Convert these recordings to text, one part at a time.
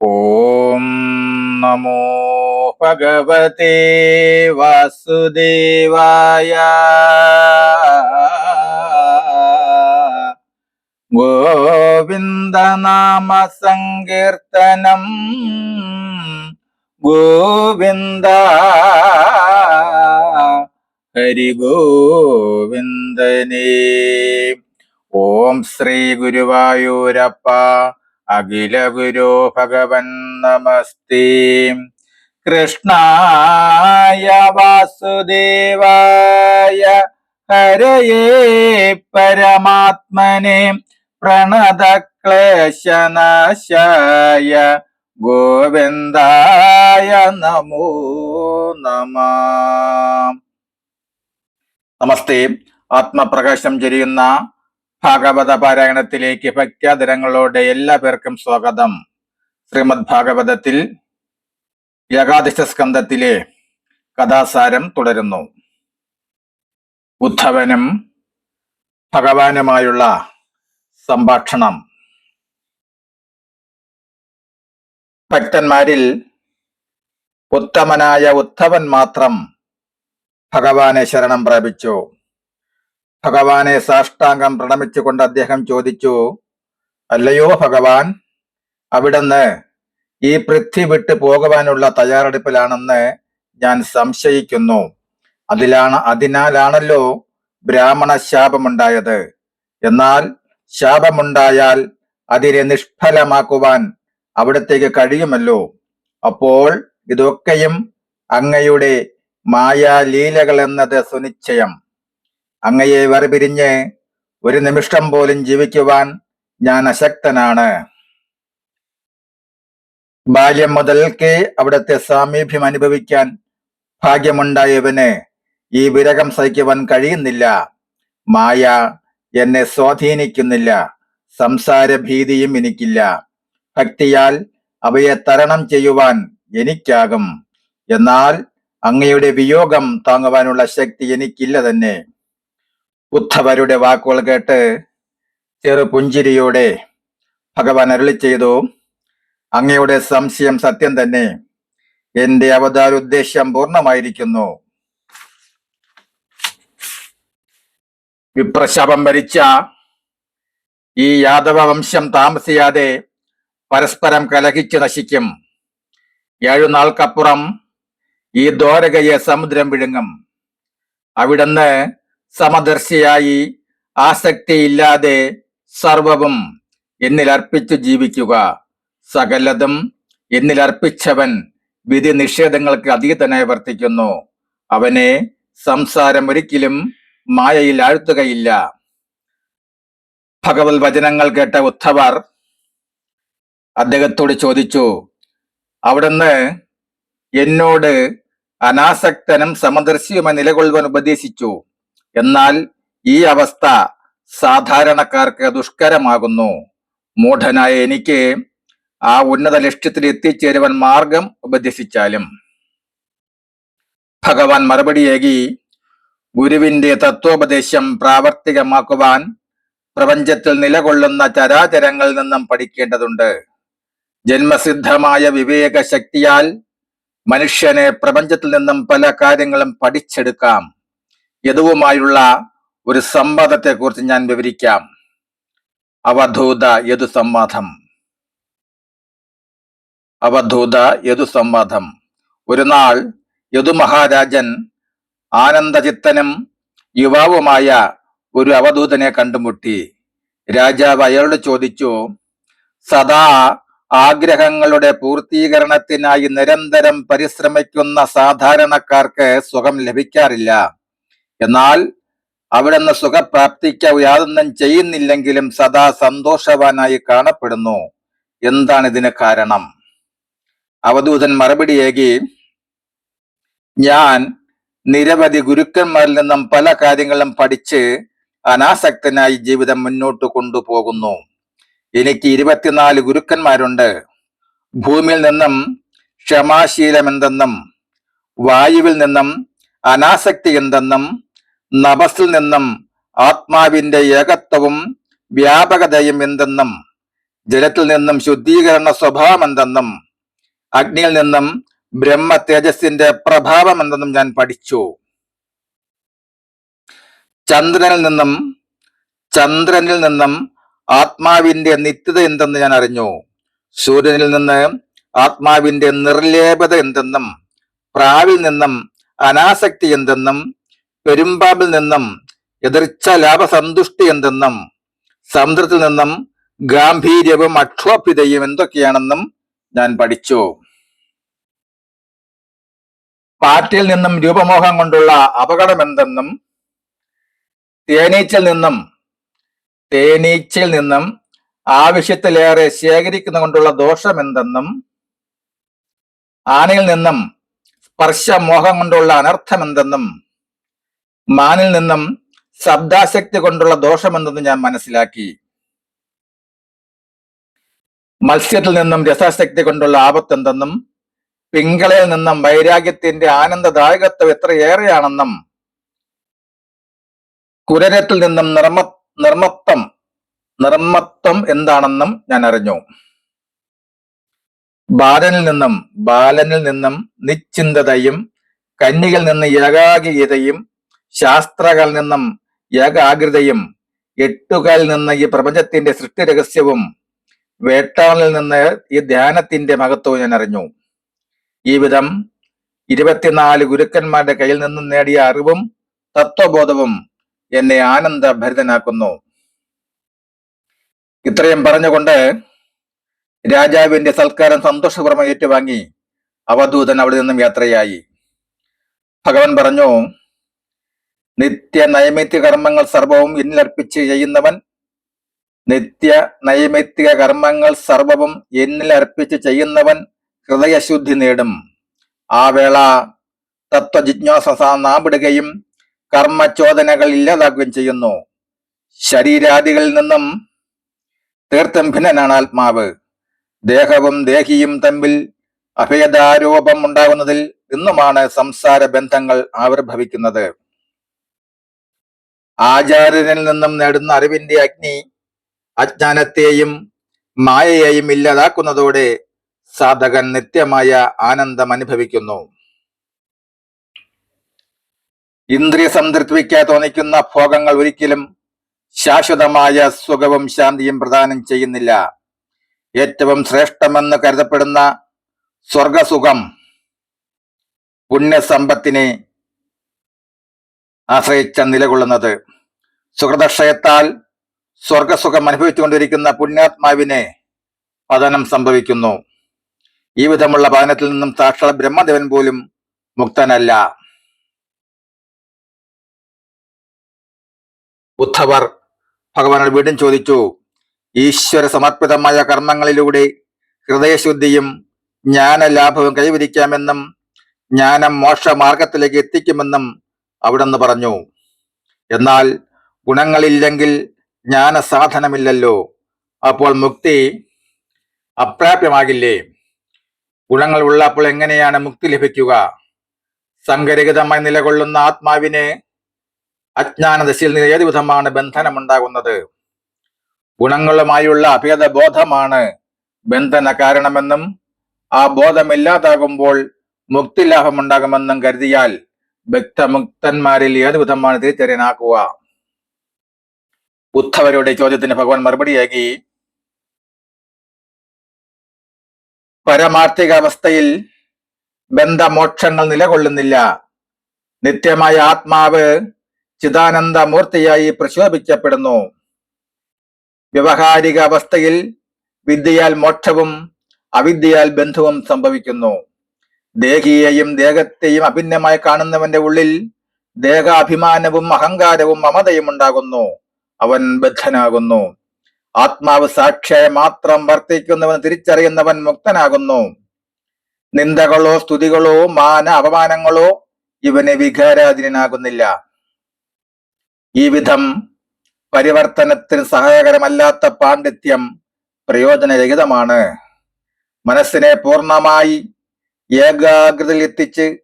ഓം നമോ ഭഗവതേ വാസുദേവായ ഗോവിന്ദനാമ സങ്കീർത്തനം ഗോവിന്ദ ഹരി ഗോവിന്ദനേ ഓം ശ്രീ ഗുരുവായൂരപ്പ അഖില ഗുരു ഭഗവൻ നമസ്തേ. കൃഷ്ണായ വാസുദേവായ ഹരയേ പരമാത്മനെ പ്രണതക്ലേശനാശായ ഗോവിന്ദായ നമോ നമ. നമസ്തേ. ആത്മപ്രകാശം ചൊരിയുന്ന ഭാഗവത പാരായണത്തിലേക്ക് ഭക്യാദരങ്ങളോടെ എല്ലാ പേർക്കും സ്വാഗതം. ശ്രീമദ് ഭാഗവതത്തിൽ ഏകാദശ സ്കന്ധത്തിലെ കഥാസാരം തുടരുന്നു. ഉദ്ധവനും ഭഗവാനുമായുള്ള സംഭാഷണം. ഭക്തന്മാരിൽ ഉത്തമനായ ഉദ്ധവൻ മാത്രം ഭഗവാനെ ശരണം പ്രാപിച്ചു. ഭഗവാനെ സാഷ്ടാംഗം പ്രണമിച്ചുകൊണ്ട് അദ്ദേഹം ചോദിച്ചു അല്ലയോ ഭഗവാൻ അവിടുന്ന് ഈ പൃഥ്വി വിട്ട് പോകുവാനുള്ള തയ്യാറെടുപ്പിലാണെന്ന് ഞാൻ സംശയിക്കുന്നു. അതിലാണ് അതിനാലാണല്ലോ ബ്രാഹ്മണ ശാപമുണ്ടായത് എന്നാൽ ശാപമുണ്ടായാൽ അതിനെ നിഷ്ഫലമാക്കുവാൻ അവിടത്തേക്ക് കഴിയുമല്ലോ. അപ്പോൾ ഇതൊക്കെയും അങ്ങയുടെ മായാലീലകൾ എന്നത് സുനിശ്ചയം. അങ്ങയെ വറുപിരിഞ്ഞ് ഒരു നിമിഷം പോലും ജീവിക്കുവാൻ ഞാൻ അശക്തനാണ്. ബാല്യം മുതൽക്കേ അവിടുത്തെ സാമീപ്യം അനുഭവിക്കാൻ ഭാഗ്യമുണ്ടായവന് ഈ വിരകം സഹിക്കുവാൻ കഴിയുന്നില്ല. മായ എന്നെ സ്വാധീനിക്കുന്നില്ല. സംസാര ഭീതിയും എനിക്കില്ല. ഭക്തിയാൽ അവയെ തരണം ചെയ്യുവാൻ എനിക്കാകും. എന്നാൽ അങ്ങയുടെ വിയോഗം താങ്ങുവാനുള്ള ശക്തി എനിക്കില്ല തന്നെ. ഉദ്ധവരുടെ വാക്കുകൾ കേട്ട് ചെറു പുഞ്ചിരിയോടെ ഭഗവാൻ അരുളി ചെയ്തു അങ്ങയുടെ സംശയം സത്യം തന്നെ. എന്റെ അവതാര ഉദ്ദേശ്യം പൂർണമായിരിക്കുന്നു. വിപ്രശാപം ഭരിച്ച ഈ യാദവ വംശം താമസിയാതെ പരസ്പരം കലഹിച്ച് നശിക്കും. ഏഴു നാൾക്കപ്പുറം ഈ ദ്വാരകയെ സമുദ്രം വിഴുങ്ങും. അവിടുന്ന് സമദർശിയായി ആസക്തിയില്ലാതെ സർവവും എന്നിലർപ്പിച്ചു ജീവിക്കുക. സകലതും എന്നിലർപ്പിച്ചവൻ വിധി നിഷേധങ്ങൾക്ക് അതീതനായി വർത്തിക്കുന്നു. അവനെ സംസാരം ഒരിക്കലും മായയിൽ ആഴ്ത്തുകയില്ല. ഭഗവത് വചനങ്ങൾ കേട്ട ഉദ്ധവർ അദ്ദേഹത്തോട് ചോദിച്ചു അവിടുന്ന് എന്നോട് അനാസക്തനും സമദർശിയുമായി നിലകൊള്ളുവാൻ ഉപദേശിച്ചു. എന്നാൽ ഈ അവസ്ഥ സാധാരണക്കാർക്ക് ദുഷ്കരമാകുന്നു. മൂഢനായ എനിക്ക് ആ ഉന്നത ലക്ഷ്യത്തിൽ എത്തിച്ചേരുവാൻ മാർഗം ഉപദേശിച്ചാലും. ഭഗവാൻ മറുപടിയേകി ഗുരുവിന്റെ തത്വോപദേശം പ്രാവർത്തികമാക്കുവാൻ പ്രപഞ്ചത്തിൽ നിലകൊള്ളുന്ന ചരാചരങ്ങളിൽ നിന്നും പഠിക്കേണ്ടതുണ്ട്. ജന്മസിദ്ധമായ വിവേക ശക്തിയാൽ മനുഷ്യനെ പ്രപഞ്ചത്തിൽ നിന്നും പല കാര്യങ്ങളും പഠിച്ചെടുക്കാം. യദുവുമായുള്ള ഒരു സംവാദത്തെ കുറിച്ച് ഞാൻ വിവരിക്കാം. അവധൂത യദു സംവാദം അവധൂത യദു സംവാദം ഒരു നാൾ യദു മഹാരാജൻ ആനന്ദചിത്തനും യുവാവുമായ ഒരു അവധൂതനെ കണ്ടുമുട്ടി. രാജാവ് അയാളോട് ചോദിച്ചു സദാ ആഗ്രഹങ്ങളുടെ പൂർത്തീകരണത്തിനായി നിരന്തരം പരിശ്രമിക്കുന്ന സാധാരണക്കാർക്ക് സുഖം ലഭിക്കാറില്ല. എന്നാൽ അവിടുന്ന് സുഖപ്രാപ്തിക്ക് യാതൊന്നും ചെയ്യുന്നില്ലെങ്കിലും സദാ സന്തോഷവാനായി കാണപ്പെടുന്നു. എന്താണ് ഇതിന് കാരണം? അവധൂതൻ മറുപടിയേകി ഞാൻ നിരവധി ഗുരുക്കന്മാരിൽ നിന്നും പല കാര്യങ്ങളും പഠിച്ച് അനാസക്തനായി ജീവിതം മുന്നോട്ട് കൊണ്ടുപോകുന്നു. എനിക്ക് ഇരുപത്തിനാല് ഗുരുക്കന്മാരുണ്ട്. ഭൂമിയിൽ നിന്നും ക്ഷമാശീലം എന്തെന്നും വായുവിൽ നിന്നും അനാസക്തി എന്തെന്നും നഭസിൽ നിന്നും ആത്മാവിന്റെ ഏകത്വവും വ്യാപകതയും എന്തെന്നും ജലത്തിൽ നിന്നും ശുദ്ധീകരണ സ്വഭാവം എന്തെന്നും അഗ്നിയിൽ നിന്നും ബ്രഹ്മ തേജസ്സിന്റെ പ്രഭാവം എന്തെന്നും ഞാൻ പഠിച്ചു. ചന്ദ്രനിൽ നിന്നും ചന്ദ്രനിൽ നിന്നും ആത്മാവിന്റെ നിത്യത എന്തെന്ന് ഞാൻ അറിഞ്ഞു. സൂര്യനിൽ നിന്ന് ആത്മാവിന്റെ നിർലേപത എന്തെന്നും പ്രാവിൽ നിന്നും അനാസക്തി എന്തെന്നും പെരുമ്പാമ്പിൽ നിന്നും എതിർച്ച ലാഭസന്തുഷ്ടി എന്തെന്നും സമുദ്രത്തിൽ നിന്നും ഗാംഭീര്യവും അക്ഷോഭ്യതയും എന്തൊക്കെയാണെന്നും ഞാൻ പഠിച്ചു. പാറ്റിൽ നിന്നും രൂപമോഹം കൊണ്ടുള്ള അപകടം എന്തെന്നും തേനീച്ചിൽ നിന്നും തേനീച്ചിൽ നിന്നും ആവശ്യത്തിലേറെ ശേഖരിക്കുന്ന കൊണ്ടുള്ള ദോഷം എന്തെന്നും ആനയിൽ നിന്നും സ്പർശമോഹം കൊണ്ടുള്ള അനർത്ഥം എന്തെന്നും മാനിൽ നിന്നും ശബ്ദാശക്തി കൊണ്ടുള്ള ദോഷമെന്തെന്ന് ഞാൻ മനസ്സിലാക്കി. മത്സ്യത്തിൽ നിന്നും രസാശക്തി കൊണ്ടുള്ള ആപത്ത് എന്തെന്നും പിങ്കളയിൽ നിന്നും വൈരാഗ്യത്തിന്റെ ആനന്ദദായകത്വം എത്രയേറെയാണെന്നും കുരരത്തിൽ നിന്നും നിർമ്മ നിർമ്മത്വം നിർമ്മത്വം എന്താണെന്നും ഞാൻ അറിഞ്ഞു. ബാലനിൽ നിന്നും ബാലനിൽ നിന്നും നിശ്ചിന്തതയും കന്യകിൽ നിന്ന് ഏകാഗീയതയും ശാസ്ത്രകളിൽ നിന്നും ഏകാഗ്രതയും എട്ടുകാലിൽ നിന്ന് ഈ പ്രപഞ്ചത്തിന്റെ സൃഷ്ടി രഹസ്യവും വേട്ടാളിൽ നിന്ന് ഈ ധ്യാനത്തിന്റെ മഹത്വവും ഞാൻ അറിഞ്ഞു. ഈ വിധം ഇരുപത്തിനാല് ഗുരുക്കന്മാരുടെ കയ്യിൽ നിന്നും നേടിയ അറിവും തത്വബോധവും എന്നെ ആനന്ദ ആനന്ദഭരിതനാക്കുന്നു. ഇത്രയും പറഞ്ഞുകൊണ്ട് രാജാവിന്റെ സൽക്കാരം സന്തോഷപൂർവം ഏറ്റുവാങ്ങി അവധൂതൻ അവിടെ നിന്നും യാത്രയായി. ഭഗവാൻ പറഞ്ഞു നിത്യ നൈമിത്യ കർമ്മങ്ങൾ സർവവും എന്നിലർപ്പിച്ച് ചെയ്യുന്നവൻ നിത്യ നൈമിത്തിക കർമ്മങ്ങൾ സർവവും എന്നിലർപ്പിച്ച് ചെയ്യുന്നവൻ ഹൃദയശുദ്ധി നേടും. ആ വേള തത്വജിജ്ഞാസ നാമ്പിടുകയും കർമ്മചോദനകൾ ഇല്ലാതാക്കുകയും ചെയ്യുന്നു. ശരീരാദികളിൽ നിന്നും തീർത്ഥം ഭിന്നനാണ് ആത്മാവ്. ദേഹവും ദേഹിയും തമ്മിൽ അഭേദാരോപം ഉണ്ടാകുന്നതിൽ നിന്നുമാണ് സംസാര ബന്ധങ്ങൾ ആവിർഭവിക്കുന്നത്. ആചാര്യനിൽ നിന്നും നേടുന്ന അറിവിന്റെ അഗ്നി അജ്ഞാനത്തെയും മായയെയും ഇല്ലാതാക്കുന്നതോടെ സാധകൻ നിത്യമായ ആനന്ദം അനുഭവിക്കുന്നു. ഇന്ദ്രിയ സംതൃപ്തിക്ക് തോന്നിക്കുന്ന ഭോഗങ്ങൾ ഒരിക്കലും ശാശ്വതമായ സുഖവും ശാന്തിയും പ്രദാനം ചെയ്യുന്നില്ല. ഏറ്റവും ശ്രേഷ്ഠമെന്ന് കരുതപ്പെടുന്ന സ്വർഗസുഖം പുണ്യസമ്പത്തിനെ ആശ്രയിച്ച നിലകൊള്ളുന്നത്. സുഹൃതക്ഷയത്താൽ സ്വർഗസുഖം അനുഭവിച്ചുകൊണ്ടിരിക്കുന്ന പുണ്യാത്മാവിനെ പതനം സംഭവിക്കുന്നു. ഈ വിധമുള്ള പതനത്തിൽ നിന്നും സാക്ഷാൽ ബ്രഹ്മദേവൻ പോലും മുക്തനല്ല. ഉദ്ധവർ ഭഗവാനോട് വീണ്ടും ചോദിച്ചു ഈശ്വര സമർപ്പിതമായ കർമ്മങ്ങളിലൂടെ ഹൃദയശുദ്ധിയും ജ്ഞാനലാഭവും കൈവരിക്കാമെന്നും ജ്ഞാനം മോക്ഷ മാർഗത്തിലേക്ക് എത്തിക്കുമെന്നും അവിടെന്ന് പറഞ്ഞു എന്നാൽ ഗുണങ്ങളില്ലെങ്കിൽ ജ്ഞാന സാധനമില്ലല്ലോ അപ്പോൾ മുക്തി അപ്രാപ്യമാകില്ലേ? ഗുണങ്ങൾ ഉള്ളപ്പോൾ എങ്ങനെയാണ് മുക്തി ലഭിക്കുക? സംഘരഹിതമായി നിലകൊള്ളുന്ന ആത്മാവിനെ അജ്ഞാനദശയിൽ നിന്ന് ഏത് വിധമാണ് ബന്ധനമുണ്ടാകുന്നത്? ഗുണങ്ങളുമായുള്ള അഭേദബോധമാണ് ബന്ധന കാരണമെന്നും ആ ബോധമില്ലാതാകുമ്പോൾ മുക്തിലാഭമുണ്ടാകുമെന്നും കരുതിയാൽ ഭക്തമുക്തന്മാരിൽ ഏത് വിധമാണ് തിരിച്ചറിയാനാക്കുക ഉദ്ധവരുടെ ചോദ്യത്തിന് ഭഗവാൻ മറുപടിയാക്കി. പരമാർത്ഥികാവസ്ഥയിൽ ബന്ധമോക്ഷങ്ങൾ നിലകൊള്ളുന്നില്ല. നിത്യമായ ആത്മാവ് ചിദാനന്ദ മൂർത്തിയായി പ്രശോഭിക്കപ്പെടുന്നു വ്യവഹാരിക അവസ്ഥയിൽ വിദ്യയാൽ മോക്ഷവും അവിദ്യയാൽ ബന്ധവും സംഭവിക്കുന്നു. ദേഹിയെയും ദേഹത്തെയും അഭിന്നമായി കാണുന്നവന്റെ ഉള്ളിൽ ദേഹാഭിമാനവും അഹങ്കാരവും മമതയും ഉണ്ടാകുന്നു. അവൻ ബദ്ധനാകുന്നു. ആത്മാവ് സാക്ഷിയായി മാത്രം വർത്തിക്കുന്നവൻ തിരിച്ചറിയുന്നവൻ മുക്തനാകുന്നു. നിന്ദകളോ സ്തുതികളോ മാന അപമാനങ്ങളോ ഇവന് വികാരാധീനാകുന്നില്ല ഈ വിധം പരിവർത്തനത്തിന് സഹായകരമല്ലാത്ത പാണ്ഡിത്യം പ്രയോജനരഹിതമാണ്. മനസ്സിനെ പൂർണമായി ഏകാഗ്രതയിൽ എത്തിച്ച്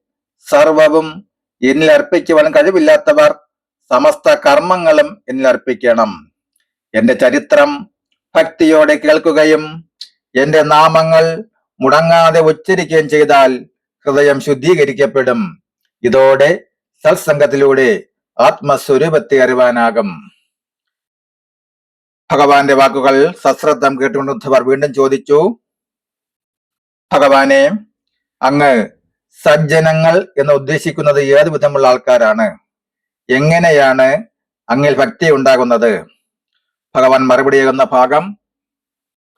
സർവവും എന്നിൽ അർപ്പിക്കുവാൻ കഴിവില്ലാത്തവർ സമസ്ത കർമ്മങ്ങളും എന്നിൽ അർപ്പിക്കണം. എന്റെ ചരിത്രം ഭക്തിയോടെ കേൾക്കുകയും എന്റെ നാമങ്ങൾ മുടങ്ങാതെ ഉച്ചരിക്കുകയും ചെയ്താൽ ഹൃദയം ശുദ്ധീകരിക്കപ്പെടും. ഇതോടെ സത്സംഗത്തിലൂടെ ആത്മസ്വരൂപത്തെ അറിവാനാകും. ഭഗവാന്റെ വാക്കുകൾ സശ്രദ്ധം കേട്ടുകൊണ്ട് ഉദ്ധവർ വീണ്ടും ചോദിച്ചു ഭഗവാനെ അങ്ങ് സജ്ജനങ്ങൾ എന്ന് ഉദ്ദേശിക്കുന്നത് ഏത് വിധമുള്ള ആൾക്കാരാണ്? എങ്ങനെയാണ് അങ്ങിൽ ഭക്തി ഉണ്ടാകുന്നത്? ഭഗവാൻ മറുപടിയാകുന്ന ഭാഗം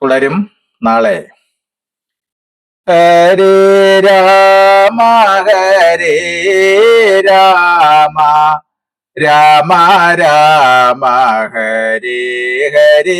തുടരും നാളെ. രാമ ഹരേ രാമ രാമ രാമ ഹരേ ഹരേ.